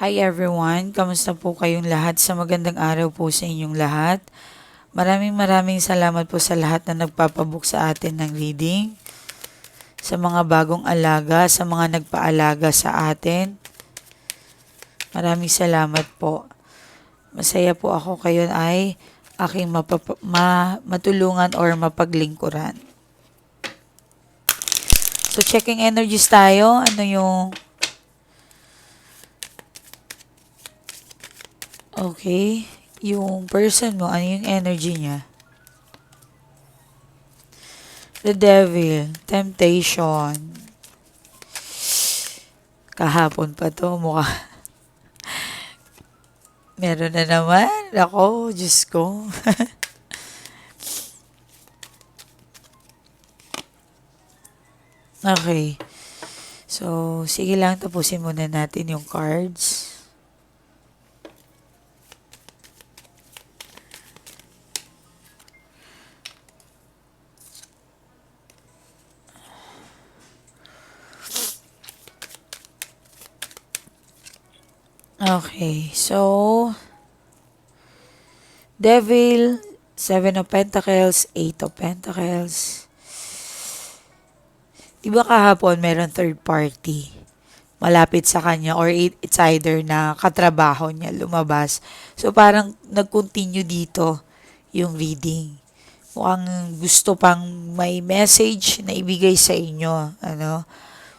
Hi everyone, kamusta po kayong lahat? Sa magandang araw po sa inyong lahat. Maraming maraming salamat po sa lahat na nagpapabook sa atin ng reading. Sa mga bagong alaga, sa mga nagpaalaga sa atin. Maraming salamat po. Masaya po ako kayo ay aking mapapa- ma- matulungan or mapaglingkuran. So checking energies tayo. Ano yung Okay. Yung person mo, ano yung energy niya? The devil, temptation. Kahapon pa to, mukha. Meron na naman. Ako, Diyos ko. okay. So, sige lang, tapusin muna natin yung cards. Okay, so Devil, Seven of Pentacles, Eight of Pentacles. Di ba kahapon meron third party? Malapit sa kanya or it- it's either na katrabaho niya lumabas. So parang nag-continue dito yung reading. Mukhang gusto pang may message na ibigay sa inyo. Ano?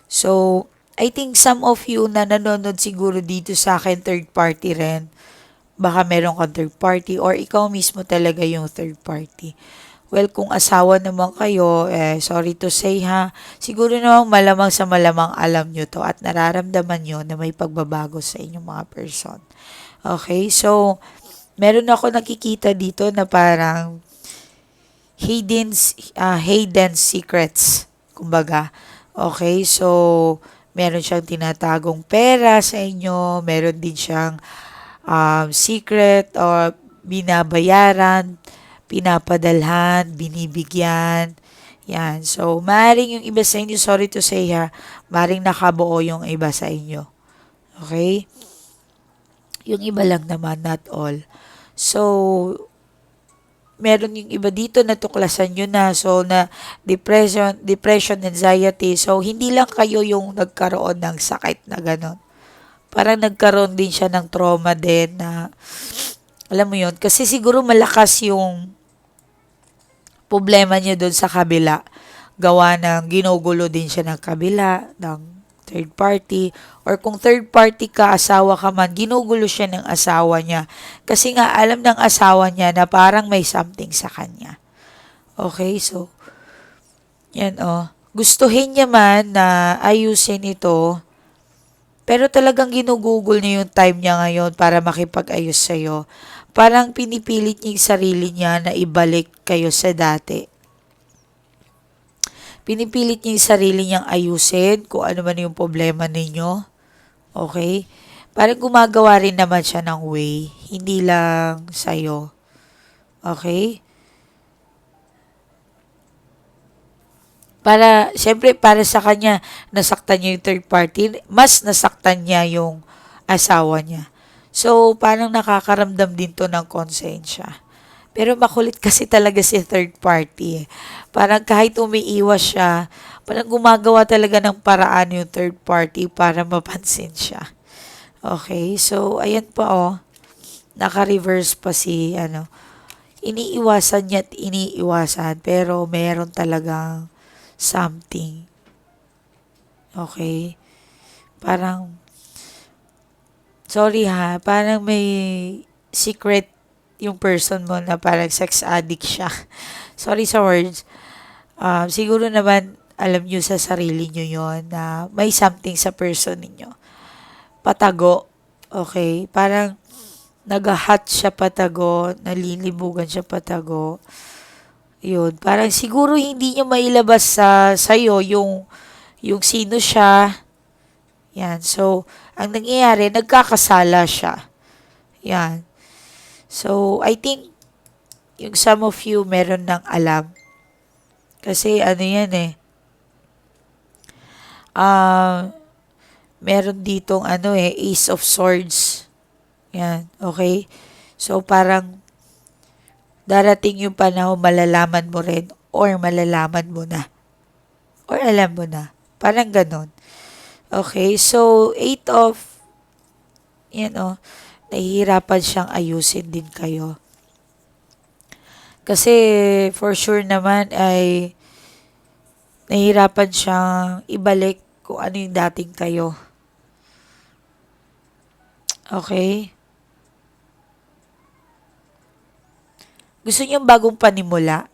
So, I think some of you na nanonood siguro dito sa akin, third party rin. Baka meron kang third party or ikaw mismo talaga yung third party. Well, kung asawa naman kayo, eh, sorry to say ha, siguro naman malamang sa malamang alam nyo to at nararamdaman nyo na may pagbabago sa inyong mga person. Okay, so, meron ako nakikita dito na parang hidden, uh, hidden secrets. Kumbaga, okay, so, meron siyang tinatagong pera sa inyo, meron din siyang um, secret or binabayaran, pinapadalhan, binibigyan. Yan. So, maaaring yung iba sa inyo, sorry to say ha, maaaring nakabuo yung iba sa inyo. Okay? Yung iba lang naman, not all. So, meron yung iba dito na tuklasan nyo na. So, na depression, depression, anxiety. So, hindi lang kayo yung nagkaroon ng sakit na gano'n. Parang nagkaroon din siya ng trauma din na, alam mo yun, kasi siguro malakas yung problema niya doon sa kabila. Gawa ng ginugulo din siya ng kabila, ng third party. Or kung third party ka, asawa ka man, ginugulo siya ng asawa niya. Kasi nga, alam ng asawa niya na parang may something sa kanya. Okay, so, yan oh. Gustuhin niya man na ayusin ito, pero talagang ginugugol niya yung time niya ngayon para makipag-ayos sa'yo. Parang pinipilit niya yung sarili niya na ibalik kayo sa dati. Pinipilit niya yung sarili niyang ayusin kung ano man yung problema ninyo. Okay? Parang gumagawa rin naman siya ng way. Hindi lang sa'yo. Okay? Para, syempre, para sa kanya, nasaktan niya yung third party, mas nasaktan niya yung asawa niya. So, parang nakakaramdam din to ng konsensya. Pero makulit kasi talaga si third party. Eh. Parang kahit umiiwas siya, parang gumagawa talaga ng paraan yung third party para mapansin siya. Okay, so ayan pa oh. Naka-reverse pa si ano. Iniiwasan niya at iniiwasan pero meron talagang something. Okay? Parang sorry ha, parang may secret yung person mo na parang sex addict siya. Sorry sa words. Uh, siguro naman, alam nyo sa sarili nyo yon na may something sa person ninyo. Patago. Okay? Parang nagahat siya patago, nalilibugan siya patago. Yun. Parang siguro hindi niya mailabas sa sa'yo yung, yung sino siya. Yan. So, ang nangyayari, nagkakasala siya. Yan. So, I think, yung some of you meron ng alam. Kasi ano yan eh. Uh, meron ditong ano eh, Ace of Swords. Yan, okay? So, parang darating yung panahon, malalaman mo rin or malalaman mo na. Or alam mo na. Parang ganon. Okay, so, eight of, yan o, nahihirapan siyang ayusin din kayo. Kasi, for sure naman ay, nahihirapan siyang ibalik kung ano yung dating kayo. Okay? Gusto niyo bagong panimula?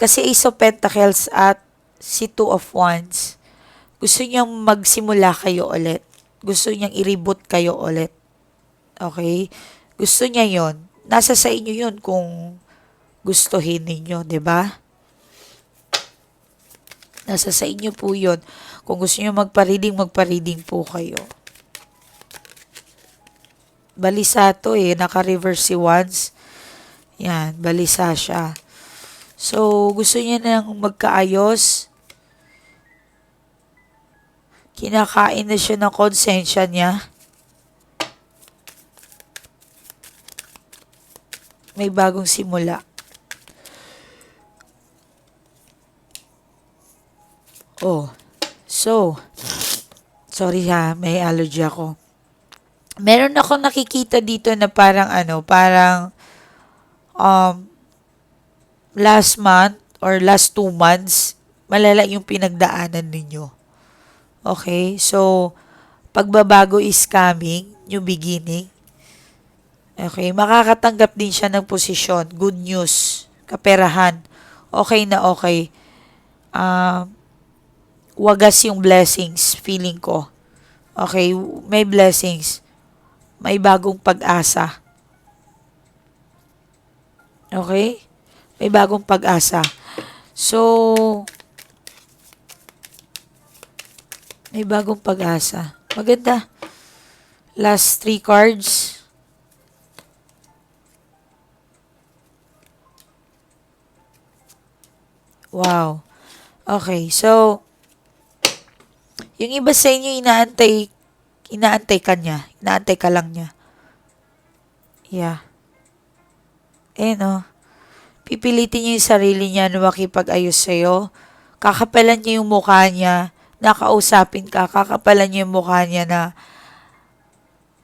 Kasi Ace of Pentacles at si Two of Wands, gusto niyang magsimula kayo ulit. Gusto niyang i-reboot kayo ulit. Okay? Gusto niya yon Nasa sa inyo yun kung gustuhin ninyo, ba? Nasa sa inyo po yun. Kung gusto niyo magpa-reading, magpa-reading po kayo. Balisa to eh. Naka-reverse si Wands. Yan, balisa siya. So, gusto niya nang magkaayos. Kinakain na siya ng konsensya niya. May bagong simula. Oh, so, sorry ha, may allergy ako. Meron ako nakikita dito na parang ano, parang um, last month or last two months, malala yung pinagdaanan ninyo. Okay? So, pagbabago is coming, new beginning. Okay? Makakatanggap din siya ng posisyon. Good news. Kaperahan. Okay na okay. Um, wagas yung blessings, feeling ko. Okay? May blessings. May bagong pag-asa. Okay? May bagong pag-asa. So, may bagong pag-asa. Maganda. Last three cards. Wow. Okay, so, yung iba sa inyo, inaantay, inaantay ka niya. Inaantay ka lang niya. Yeah. Eh, no. Pipilitin niya yung sarili niya na makipag-ayos sa'yo. Kakapalan niya yung mukha niya. Nakausapin ka. Kakapalan niya yung mukha niya na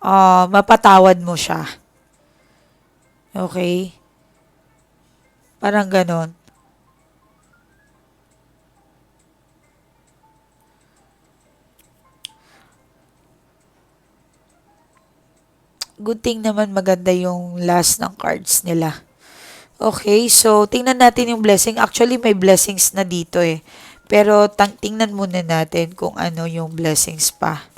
uh, mapatawad mo siya. Okay? Parang ganon. Good thing naman maganda yung last ng cards nila. Okay, so tingnan natin yung blessing. Actually, may blessings na dito eh. Pero tingnan muna natin kung ano yung blessings pa.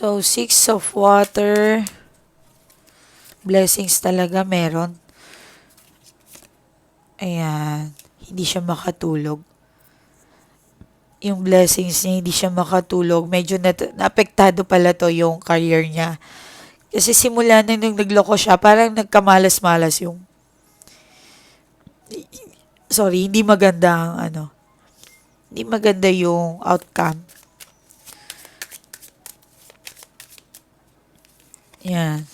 So, six of water. Blessings talaga meron. Ayan. Hindi siya makatulog. Yung blessings niya, hindi siya makatulog. Medyo na, naapektado pala to yung career niya. Kasi simula na nung nagloko siya, parang nagkamalas-malas yung sorry, hindi maganda ang ano. Hindi maganda yung outcome. Yan.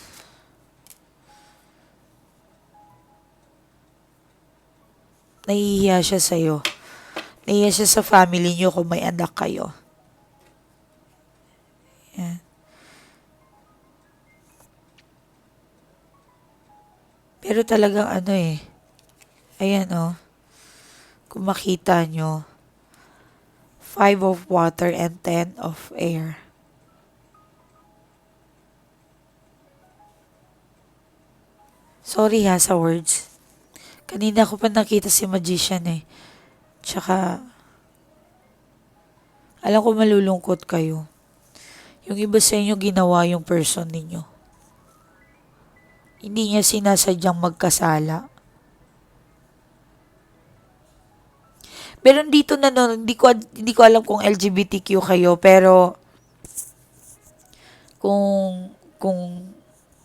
Nahihiya siya sa'yo. Nahihiya siya sa family niyo kung may anak kayo. Yan. Pero talagang ano eh. Ayan oh. Kung makita nyo. Five of water and ten of air. Sorry ha sa words. Kanina ko pa nakita si magician eh. Tsaka, alam ko malulungkot kayo. Yung iba sa inyo ginawa yung person ninyo. Hindi niya sinasadyang magkasala. Pero dito na no, hindi ko hindi ko alam kung LGBTQ kayo pero kung kung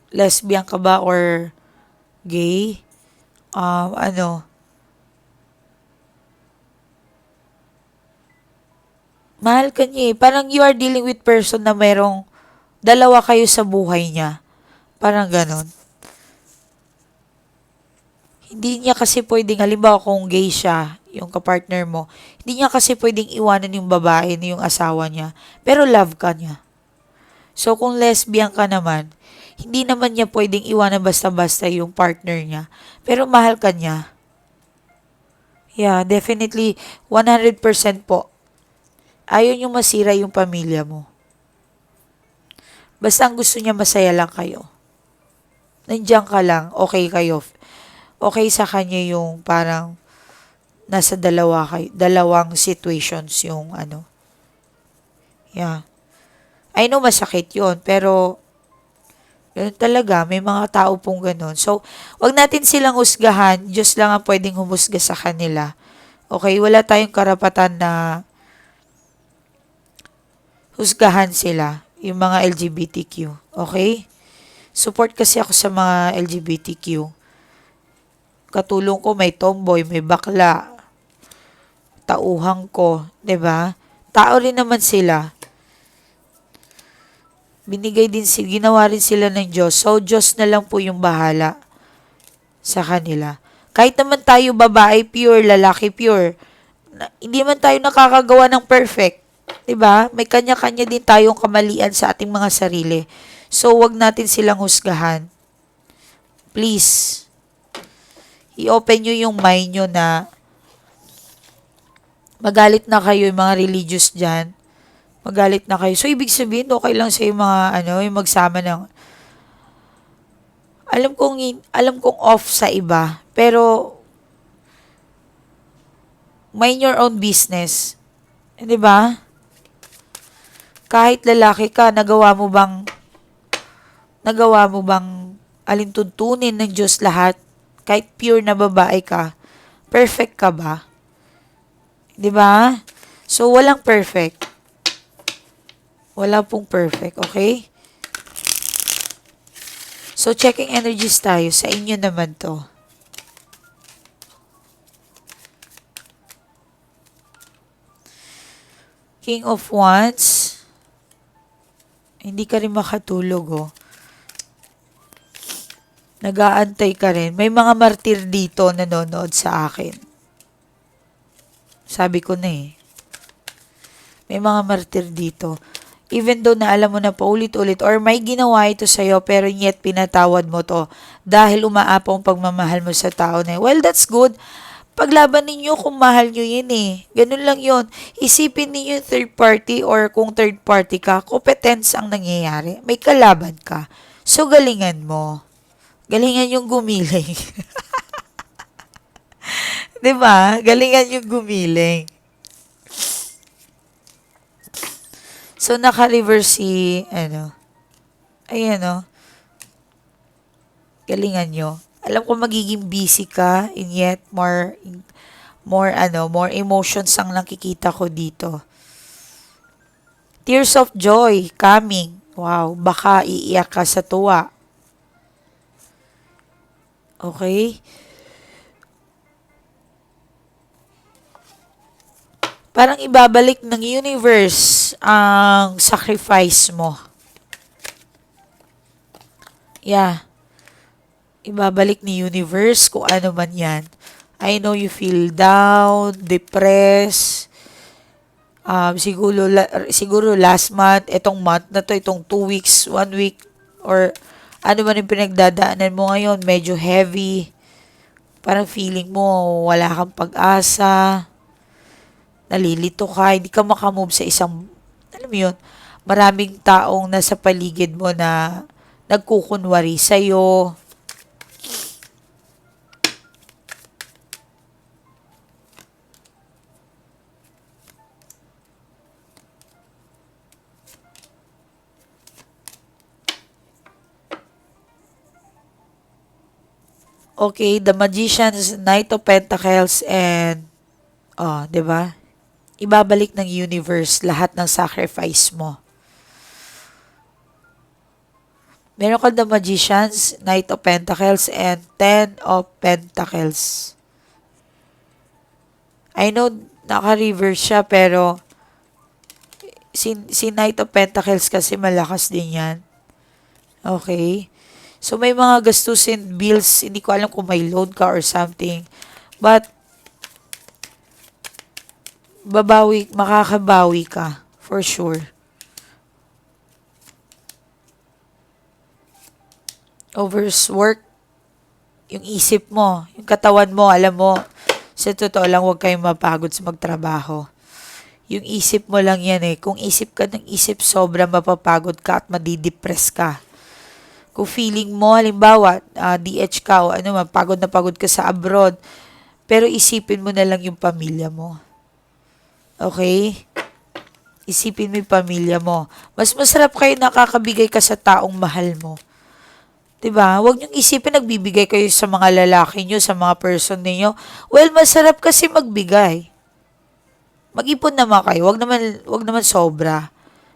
lesbian ka ba or gay um ano mahal ka niya eh. Parang you are dealing with person na merong dalawa kayo sa buhay niya. Parang ganon. Hindi niya kasi pwedeng, halimbawa kung gay siya, yung kapartner mo, hindi niya kasi pwedeng iwanan yung babae na yung asawa niya. Pero love ka niya. So kung lesbian ka naman, hindi naman niya pwedeng iwanan basta-basta yung partner niya. Pero mahal ka niya. Yeah, definitely 100% po. Ayaw niyo masira yung pamilya mo. Basta ang gusto niya masaya lang kayo. Nandiyan ka lang, okay kayo. Okay sa kanya yung parang nasa dalawa kayo, dalawang situations yung ano. Yeah. I know masakit yon pero ganun talaga, may mga tao pong ganun. So, wag natin silang husgahan, Diyos lang ang pwedeng humusga sa kanila. Okay, wala tayong karapatan na husgahan sila, yung mga LGBTQ. Okay? Support kasi ako sa mga LGBTQ. Katulong ko may tomboy, may bakla. Tauhang ko, 'di ba? Tao rin naman sila. Binigay din sila, ginawa rin sila ng Diyos. So, Diyos na lang po yung bahala sa kanila. Kahit naman tayo babae pure, lalaki pure, na, hindi man tayo nakakagawa ng perfect. 'di ba? May kanya-kanya din tayong kamalian sa ating mga sarili. So, wag natin silang husgahan. Please. I-open nyo yung mind nyo na magalit na kayo yung mga religious dyan. Magalit na kayo. So, ibig sabihin, okay lang sa mga, ano, yung magsama ng, alam kong, alam kong off sa iba, pero, mind your own business. Di ba? Kahit lalaki ka, nagawa mo bang, nagawa mo bang alintuntunin ng Diyos lahat? Kahit pure na babae ka, perfect ka ba? 'Di ba? So walang perfect. Wala pong perfect, okay? So checking energies tayo sa inyo naman 'to. King of Wands. Hindi ka rin makatulog, oh nag-aantay ka rin. May mga martir dito nanonood sa akin. Sabi ko na eh. May mga martir dito. Even though na alam mo na paulit-ulit or may ginawa ito sa'yo pero yet pinatawad mo to dahil umaapaw ang pagmamahal mo sa tao na. Well, that's good. Paglaban ninyo kung mahal nyo yun eh. Ganun lang yun. Isipin ninyo yung third party or kung third party ka, competence ang nangyayari. May kalaban ka. So, galingan mo. Galingan yung gumiling. 'Di ba? Galingan yung gumiling. So, naka-reverse si, ano, ayan, no. Galingan nyo. Alam ko magiging busy ka, and yet, more, more, ano, more emotions ang nakikita ko dito. Tears of joy coming. Wow, baka iiyak ka sa tuwa. Okay? Parang ibabalik ng universe ang sacrifice mo. Yeah. Ibabalik ni universe kung ano man yan. I know you feel down, depressed, um, siguro, la, siguro last month, itong month na to, itong two weeks, one week, or ano man yung pinagdadaanan mo ngayon, medyo heavy. Parang feeling mo wala kang pag-asa. Nalilito ka, hindi ka makamove sa isang, alam mo yun, maraming taong nasa paligid mo na nagkukunwari sa'yo. Okay, the Magician's Knight of Pentacles and Oh, 'di ba? Ibabalik ng universe lahat ng sacrifice mo. Meron ka the Magicians, Knight of Pentacles, and Ten of Pentacles. I know, naka-reverse siya, pero si, si Knight of Pentacles kasi malakas din yan. Okay? So, may mga gastusin, bills, hindi ko alam kung may loan ka or something. But, babawi, makakabawi ka. For sure. Overwork, yung isip mo, yung katawan mo, alam mo, sa totoo lang, huwag kayong mapagod sa magtrabaho. Yung isip mo lang yan eh. Kung isip ka ng isip, sobra mapapagod ka at madidepress ka. Kung feeling mo, halimbawa, ah, DH ka o ano man, pagod na pagod ka sa abroad, pero isipin mo na lang yung pamilya mo. Okay? Isipin mo yung pamilya mo. Mas masarap kayo nakakabigay ka sa taong mahal mo. 'Di ba? Huwag niyong isipin nagbibigay kayo sa mga lalaki niyo, sa mga person niyo. Well, masarap kasi magbigay. Mag-ipon naman kayo. Huwag naman, huwag naman sobra.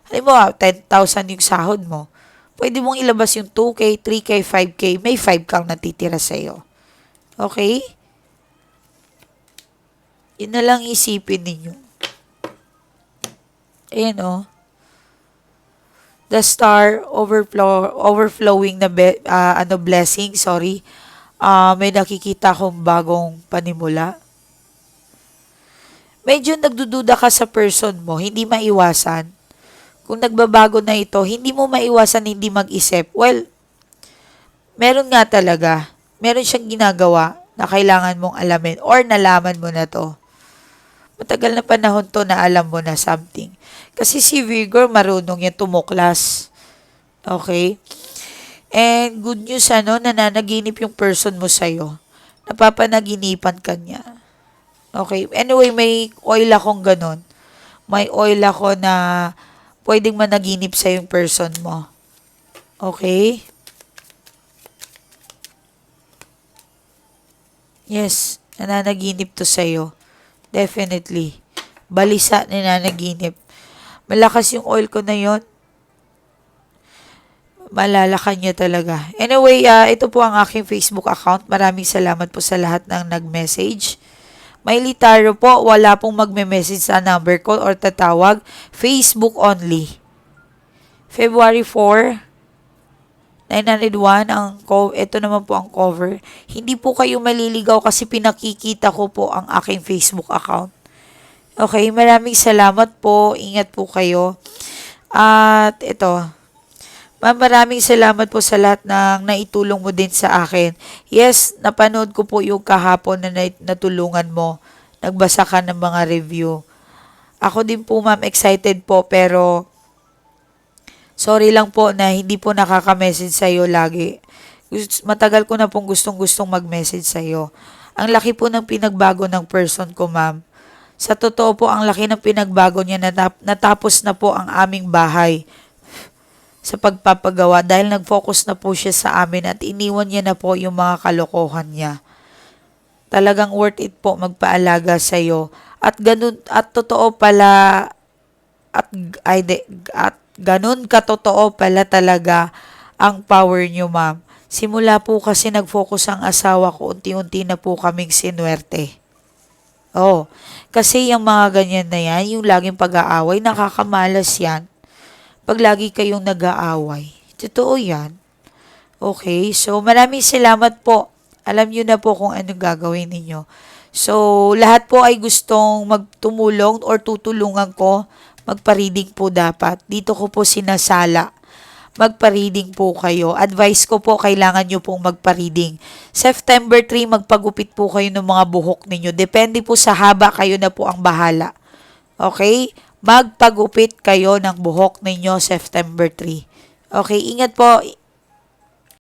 Halimbawa, 10,000 yung sahod mo. Pwede mong ilabas yung 2K, 3K, 5K. May 5 kang natitira sa'yo. Okay? Yun na lang isipin ninyo. Ayan oh. The star overflow overflowing na be, ah, ano blessing, sorry. Ah, may nakikita akong bagong panimula. Medyo nagdududa ka sa person mo, hindi maiwasan. Kung nagbabago na ito, hindi mo maiwasan hindi mag-isip. Well, meron nga talaga. Meron siyang ginagawa na kailangan mong alamin or nalaman mo na to. Matagal na panahon to na alam mo na something. Kasi si Virgo, marunong yan tumuklas. Okay? And good news, ano, nananaginip yung person mo sa'yo. Napapanaginipan ka niya. Okay? Anyway, may oil akong ganun. May oil ako na pwedeng managinip sa yung person mo. Okay? Yes, nananaginip to sa'yo. Definitely. Balisa na nanaginip. Malakas yung oil ko na yon. Malalakan niya talaga. Anyway, ah, ito po ang aking Facebook account. Maraming salamat po sa lahat ng nag-message. May litaro po, wala pong magme-message sa number ko or tatawag. Facebook only. February 4, 901 ang ito naman po ang cover. Hindi po kayo maliligaw kasi pinakikita ko po ang aking Facebook account. Okay, maraming salamat po. Ingat po kayo. At ito, Ma'am, maraming salamat po sa lahat ng naitulong mo din sa akin. Yes, napanood ko po yung kahapon na natulungan mo. Nagbasa ka ng mga review. Ako din po, ma'am, excited po pero sorry lang po na hindi po nakaka-message sa'yo lagi. Gus- Matagal ko na pong gustong-gustong mag-message sa'yo. Ang laki po ng pinagbago ng person ko, ma'am. Sa totoo po, ang laki ng pinagbago niya natap- natapos na po ang aming bahay sa pagpapagawa dahil nag-focus na po siya sa amin at iniwan niya na po yung mga kalokohan niya. Talagang worth it po magpaalaga sa iyo. At ganun at totoo pala at ay de, at ganun katotoo pala talaga ang power niyo, ma'am. Simula po kasi nag-focus ang asawa ko, unti-unti na po kaming sinuwerte. Oh, kasi yung mga ganyan na yan, yung laging pag-aaway, nakakamalas yan pag lagi kayong nag-aaway. Totoo yan. Okay, so maraming salamat po. Alam niyo na po kung anong gagawin ninyo. So, lahat po ay gustong magtumulong or tutulungan ko, magpa-reading po dapat. Dito ko po sinasala. Magpa-reading po kayo. Advice ko po, kailangan nyo pong magpa-reading. September 3, magpagupit po kayo ng mga buhok ninyo. Depende po sa haba, kayo na po ang bahala. Okay? Magpagupit kayo ng buhok ninyo September 3. Okay, ingat po.